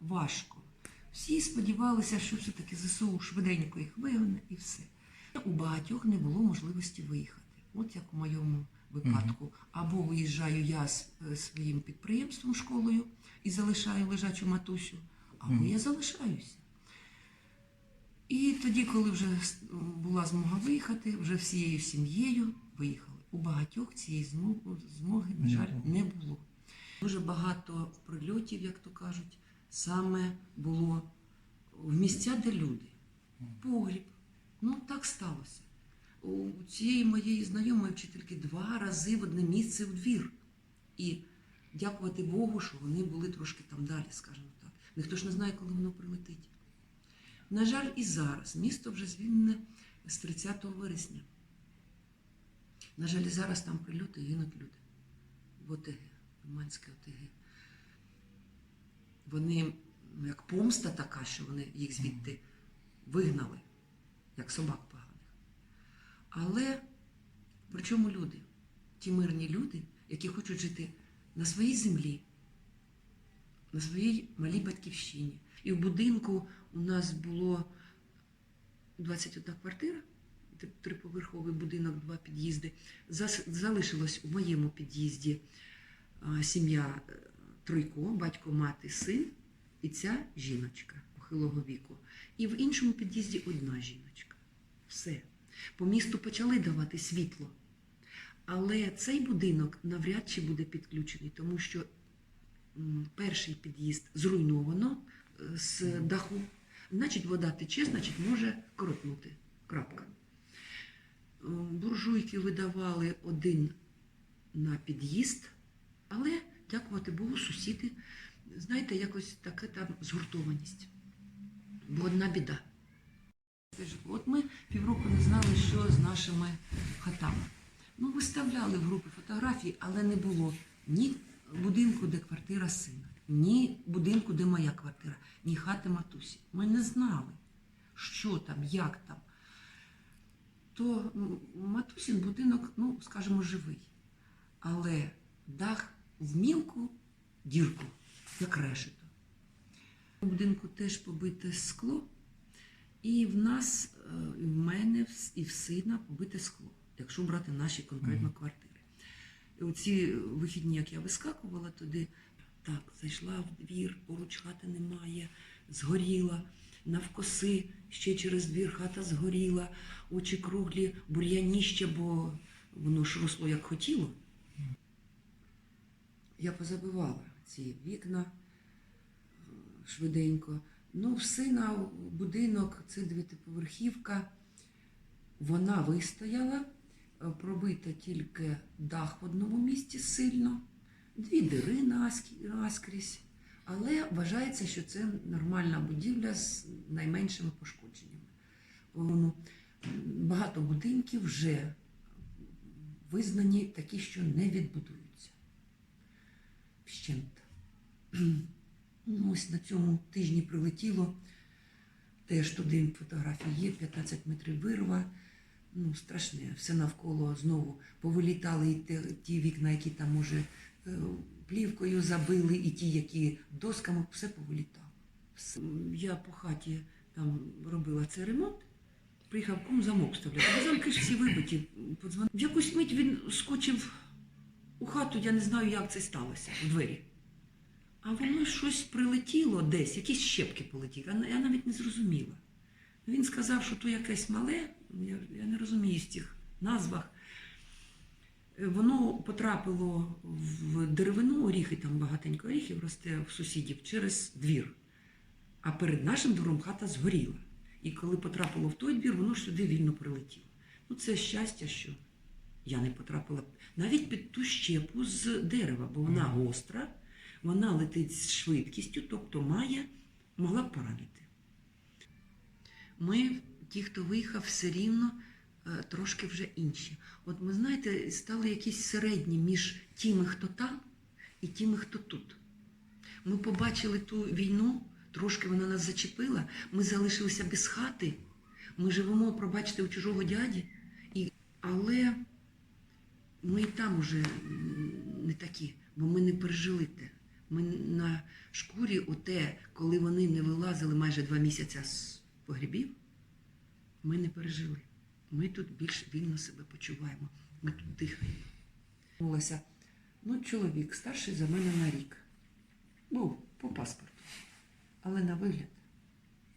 важко. Всі сподівалися, що все-таки ЗСУ швиденько їх вигоне і все. У багатьох не було можливості виїхати. От як у моєму випадку. Або виїжджаю я з е, своїм підприємством, школою і залишаю лежачу матусю, або я залишаюся. І тоді, коли вже була змога виїхати, вже всією сім'єю виїхали. У багатьох цієї змо- змоги, на жаль, не було. Дуже багато прильотів, як то кажуть, саме було в місця, де люди. Погріб. Ну, так сталося. У цієї моєї знайомої вчительки два рази в одне місце в двір. І дякувати Богу, що вони були трошки там далі, скажімо так. Ніхто ж не знає, коли воно прилетить. На жаль, і зараз місто вже звільнене з 30 вересня. На жаль, і зараз там прильоти гинуть люди. В ОТГ, Лиманське ОТГ. Вони, ну, як помста така, що вони їх звідти вигнали, як собак поганих. Але при чому люди? Ті мирні люди, які хочуть жити на своїй землі, на своїй малій батьківщині. І в будинку у нас було 21 квартира, триповерховий будинок, два під'їзди. Залишилось у моєму під'їзді сім'я тройко, батько, мати, син і ця жіночка похилого віку. І в іншому під'їзді одна жіночка. Все. По місту почали давати світло. Але цей будинок навряд чи буде підключений, тому що перший під'їзд зруйновано е, з даху. Значить, вода тече, значить, може коротнути. Крапка. Буржуйки видавали один на під'їзд, але, дякувати Богу, сусіди, знаєте, якось така там згуртованість. Бо одна біда. От ми півроку не знали, що з нашими хатами. Ну, виставляли в групи фотографії, але не було ні будинку, де квартира сина, ні будинку, де моя квартира, ні хати матусі. Ми не знали, що там, як там. То матусін будинок, ну, скажімо, живий. Але дах в мілку дірку, як решето. У будинку теж побите скло. І в нас, е, і в мене, і в сина побите скло, якщо брати наші конкретно Мгм. квартири. І оці вихідні, як я вискакувала туди, так, зайшла в двір, поруч хати немає, згоріла, навкоси, ще через двір хата згоріла, очі круглі, бур'яніще, бо воно ж росло як хотіло. Я позабивала ці вікна е, швиденько. Ну, в сина будинок, це дев'ятиповерхівка, вона вистояла, е, пробита тільки дах в одному місці сильно, дві дири наскрізь. Але вважається, що це нормальна будівля з найменшими пошкодженнями. Багато будинків вже визнані такі, що не відбудуються. Вщент. Ну, ось на цьому тижні прилетіло. Теж туди фотографії є, 15 метрів вирва. Ну, страшне. Все навколо знову повилітали і те- ті вікна, які там, може, е, плівкою забили, і ті, які досками, все повилітало. Все. Я по хаті там робила цей ремонт. Приїхав кум замок вставляти. Замки ж всі вибиті. Подзвонив. Якусь мить він скочив у хату, я не знаю, як це сталося, у двері. А воно щось прилетіло десь, якісь щепки полетіли. Я, навіть не зрозуміла. Він сказав, що то якесь мале, я, я не розумію з цих назвах. Е, Воно потрапило в деревину, оріхи, там багатенько оріхів росте в сусідів через двір. А перед нашим двором хата згоріла. І коли потрапило в той двір, воно ж сюди вільно прилетіло. Ну, це щастя, що я не потрапила навіть під ту щепу з дерева, бо вона гостра, вона летить з швидкістю, тобто має, могла б поранити. Ми, ті, хто виїхав, все рівно е, трошки вже інші. От ми знаєте, стали якісь середні між тими, хто там, і тими, хто тут. Ми побачили ту війну, трошки вона нас зачепила. Ми залишилися без хати. Ми живемо, пробачте, у чужого дяді. І... Але ми і там уже не такі, бо ми не пережили те. Ми на шкурі, оте, коли вони не вилазили майже два місяці з погрібів, ми не пережили. Ми тут більш вільно себе почуваємо. Ми тут дихаємо. Ну, чоловік старший за мене на рік. Був по паспорту. Але на вигляд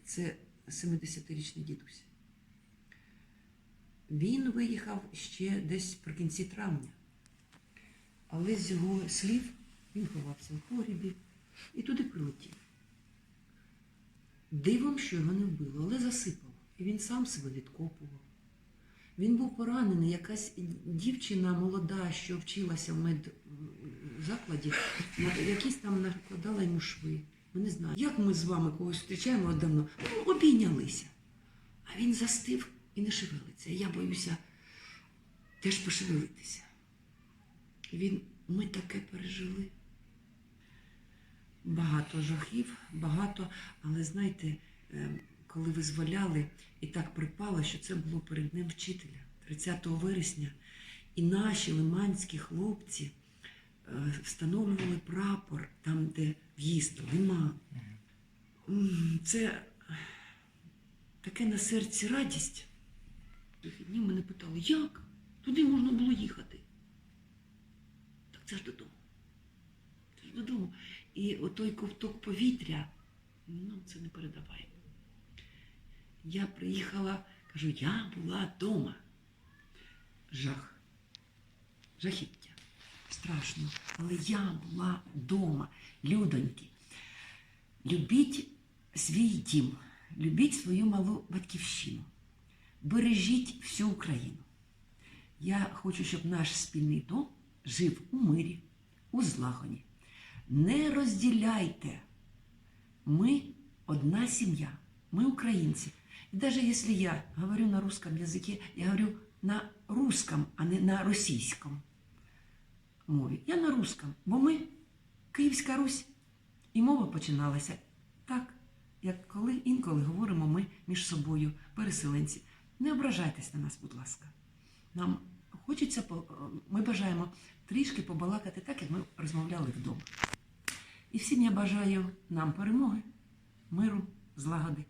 це 70-річний дідусь. Він виїхав ще десь при кінці травня. Але з його слів він ховався в погрібі і туди прилетів. Дивом, що його не вбило, але засипало. І він сам себе відкопував. Він був поранений, якась дівчина молода, що вчилася в медзакладі, якісь там накладала йому шви. Ми не знаємо. Як ми з вами когось зустрічаємо давно? Ну, обійнялися. А він застив і не шевелиться. Я боюся теж пошевелитися. Він, ми таке пережили. Багато жахів, багато, але знаєте, е, коли визволяли, і так припало, що це було перед Днем вчителя, 30 вересня, і наші лиманські хлопці е, встановлювали прапор там, де в'їзд, лиман. Це таке на серці радість. Вихідні мене питали, як? Туди можна було їхати. Так це ж додому. Це ж додому. І отой ковток повітря, ну, це не передаваємо. Я приїхала, кажу, я була вдома. Жах. Жахіття. Страшно. Але я була вдома. Людоньки. Любіть свій дім, любіть свою малу батьківщину. Бережіть всю Україну. Я хочу, щоб наш спільний дом жив у мирі, у злагоді. Не розділяйте. Ми одна сім'я, ми українці. І навіть якщо я говорю на русском язикі, я говорю на русском, а не на російському мові. Я на русском, бо ми Київська Русь. І мова починалася так, як коли інколи говоримо ми між собою, переселенці. Не ображайтесь на нас, будь ласка. Нам хочеться, ми бажаємо трішки побалакати так, як ми розмовляли вдома. І всім я бажаю нам перемоги, миру, злагоди